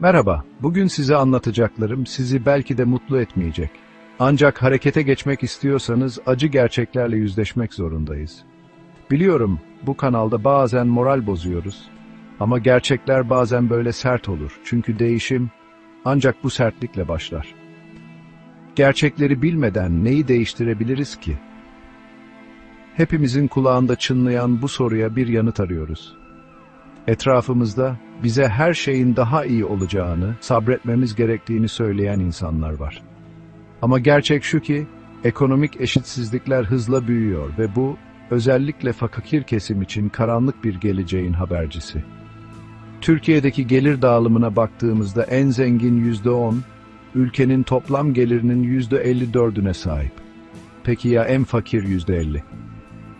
Merhaba, bugün size anlatacaklarım sizi belki de mutlu etmeyecek. Ancak harekete geçmek istiyorsanız acı gerçeklerle yüzleşmek zorundayız. Biliyorum, bu kanalda bazen moral bozuyoruz. Ama gerçekler bazen böyle sert olur. Çünkü değişim ancak bu sertlikle başlar. Gerçekleri bilmeden neyi değiştirebiliriz ki? Hepimizin kulağında çınlayan bu soruya bir yanıt arıyoruz. Etrafımızda bize her şeyin daha iyi olacağını, sabretmemiz gerektiğini söyleyen insanlar var. Ama gerçek şu ki, ekonomik eşitsizlikler hızla büyüyor ve bu, özellikle fakir kesim için karanlık bir geleceğin habercisi. Türkiye'deki gelir dağılımına baktığımızda en zengin yüzde on, ülkenin toplam gelirinin yüzde elli dördüne sahip. Peki ya en fakir yüzde elli?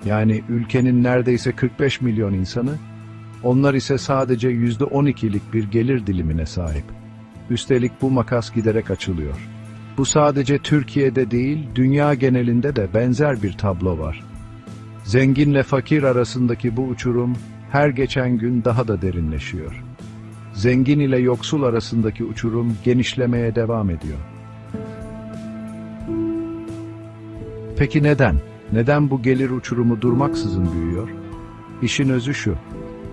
Yani ülkenin neredeyse 45 milyon insanı, onlar ise sadece yüzde on ikilik bir gelir dilimine sahip. Üstelik bu makas giderek açılıyor. Bu sadece Türkiye'de değil, dünya genelinde de benzer bir tablo var. Zenginle fakir arasındaki bu uçurum her geçen gün daha da derinleşiyor. Zengin ile yoksul arasındaki uçurum genişlemeye devam ediyor. Peki neden? Neden bu gelir uçurumu durmaksızın büyüyor? İşin özü şu.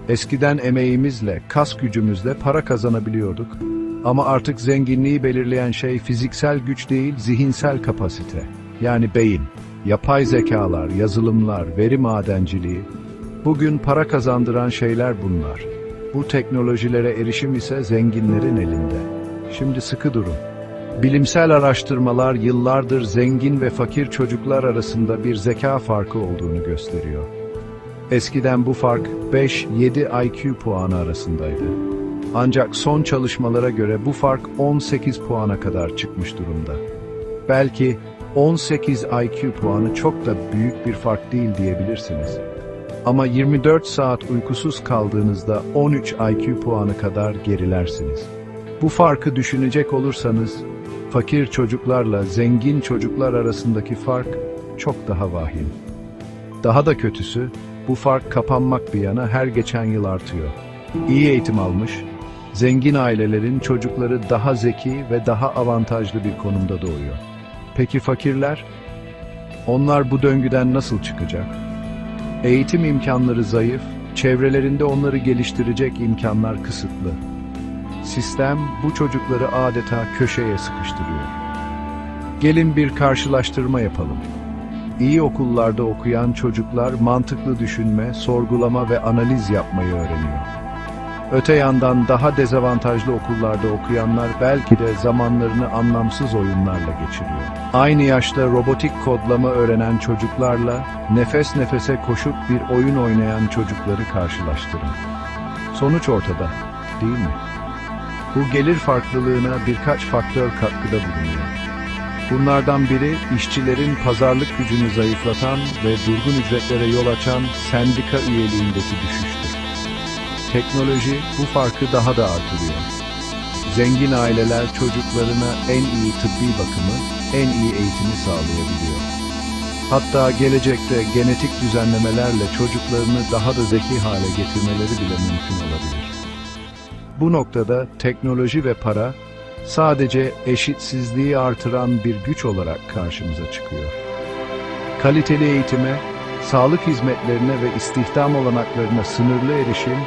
Eskiden emeğimizle, kas gücümüzle para kazanabiliyorduk. Ama artık zenginliği belirleyen şey fiziksel güç değil, zihinsel kapasite. Yani beyin, yapay zekalar, yazılımlar, veri madenciliği. Bugün para kazandıran şeyler bunlar. Bu teknolojilere erişim ise zenginlerin elinde. Şimdi sıkı durun. Bilimsel araştırmalar yıllardır zengin ve fakir çocuklar arasında bir zeka farkı olduğunu gösteriyor. Eskiden bu fark 5-7 IQ puanı arasındaydı. Ancak son çalışmalara göre bu fark 18 puana kadar çıkmış durumda. Belki 18 IQ puanı çok da büyük bir fark değil diyebilirsiniz. Ama 24 saat uykusuz kaldığınızda 13 IQ puanı kadar gerilersiniz. Bu farkı düşünecek olursanız, fakir çocuklarla zengin çocuklar arasındaki fark çok daha vahim. Daha da kötüsü, bu fark kapanmak bir yana her geçen yıl artıyor. İyi eğitim almış, zengin ailelerin çocukları daha zeki ve daha avantajlı bir konumda doğuyor. Peki fakirler? Onlar bu döngüden nasıl çıkacak? Eğitim imkanları zayıf, çevrelerinde onları geliştirecek imkanlar kısıtlı. Sistem bu çocukları adeta köşeye sıkıştırıyor. Gelin bir karşılaştırma yapalım. İyi okullarda okuyan çocuklar mantıklı düşünme, sorgulama ve analiz yapmayı öğreniyor. Öte yandan daha dezavantajlı okullarda okuyanlar belki de zamanlarını anlamsız oyunlarla geçiriyor. Aynı yaşta robotik kodlama öğrenen çocuklarla nefes nefese koşup bir oyun oynayan çocukları karşılaştırın. Sonuç ortada, değil mi? Bu gelir farklılığına birkaç faktör katkıda bulunuyor. Bunlardan biri işçilerin pazarlık gücünü zayıflatan ve durgun ücretlere yol açan sendika üyeliğindeki düşüştür. Teknoloji bu farkı daha da artırıyor. Zengin aileler çocuklarına en iyi tıbbi bakımı, en iyi eğitimi sağlayabiliyor. Hatta gelecekte genetik düzenlemelerle çocuklarını daha da zeki hale getirmeleri bile mümkün olabilir. Bu noktada teknoloji ve para sadece eşitsizliği artıran bir güç olarak karşımıza çıkıyor. Kaliteli eğitime, sağlık hizmetlerine ve istihdam olanaklarına sınırlı erişim,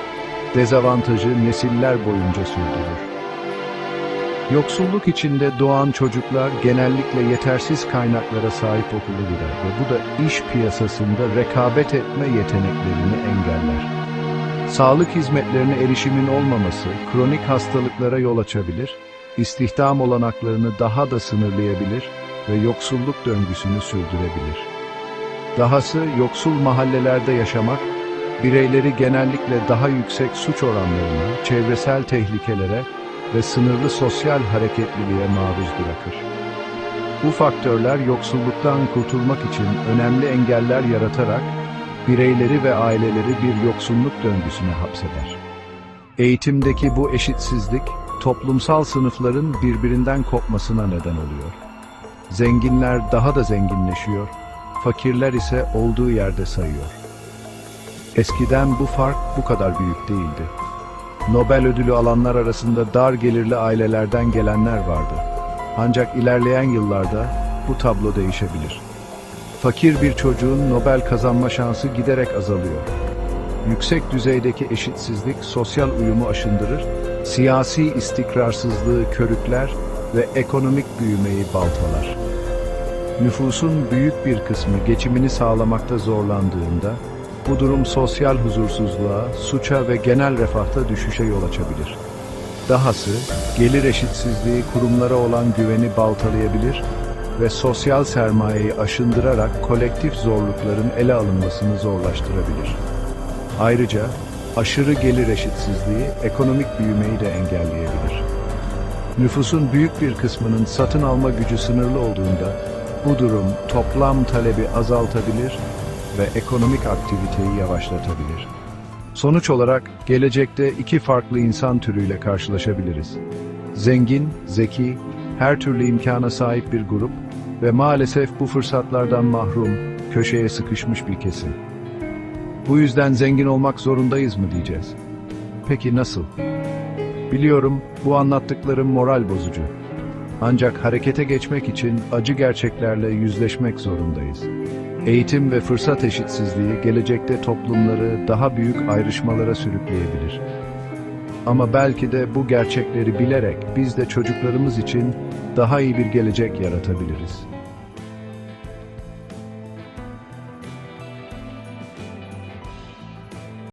dezavantajı nesiller boyunca sürdürür. Yoksulluk içinde doğan çocuklar genellikle yetersiz kaynaklara sahip okula girer ve bu da iş piyasasında rekabet etme yeteneklerini engeller. Sağlık hizmetlerine erişimin olmaması kronik hastalıklara yol açabilir, istihdam olanaklarını daha da sınırlayabilir ve yoksulluk döngüsünü sürdürebilir. Dahası yoksul mahallelerde yaşamak, bireyleri genellikle daha yüksek suç oranlarına, çevresel tehlikelere ve sınırlı sosyal hareketliliğe maruz bırakır. Bu faktörler yoksulluktan kurtulmak için önemli engeller yaratarak bireyleri ve aileleri bir yoksulluk döngüsüne hapseder. Eğitimdeki bu eşitsizlik, toplumsal sınıfların birbirinden kopmasına neden oluyor. Zenginler daha da zenginleşiyor, fakirler ise olduğu yerde sayıyor. Eskiden bu fark bu kadar büyük değildi. Nobel ödülü alanlar arasında dar gelirli ailelerden gelenler vardı. Ancak ilerleyen yıllarda bu tablo değişebilir. Fakir bir çocuğun Nobel kazanma şansı giderek azalıyor. Yüksek düzeydeki eşitsizlik sosyal uyumu aşındırır, siyasi istikrarsızlığı körükler ve ekonomik büyümeyi baltalar. Nüfusun büyük bir kısmı geçimini sağlamakta zorlandığında, bu durum sosyal huzursuzluğa, suça ve genel refahta düşüşe yol açabilir. Dahası, gelir eşitsizliği kurumlara olan güveni baltalayabilir ve sosyal sermayeyi aşındırarak kolektif zorlukların ele alınmasını zorlaştırabilir. Ayrıca aşırı gelir eşitsizliği ekonomik büyümeyi de engelleyebilir. Nüfusun büyük bir kısmının satın alma gücü sınırlı olduğunda bu durum toplam talebi azaltabilir ve ekonomik aktiviteyi yavaşlatabilir. Sonuç olarak gelecekte iki farklı insan türüyle karşılaşabiliriz. Zengin, zeki, her türlü imkana sahip bir grup ve maalesef bu fırsatlardan mahrum, köşeye sıkışmış bir kesim. Bu yüzden zengin olmak zorundayız mı diyeceğiz? Peki nasıl? Biliyorum bu anlattıklarım moral bozucu. Ancak harekete geçmek için acı gerçeklerle yüzleşmek zorundayız. Eğitim ve fırsat eşitsizliği gelecekte toplumları daha büyük ayrışmalara sürükleyebilir. Ama belki de bu gerçekleri bilerek biz de çocuklarımız için daha iyi bir gelecek yaratabiliriz.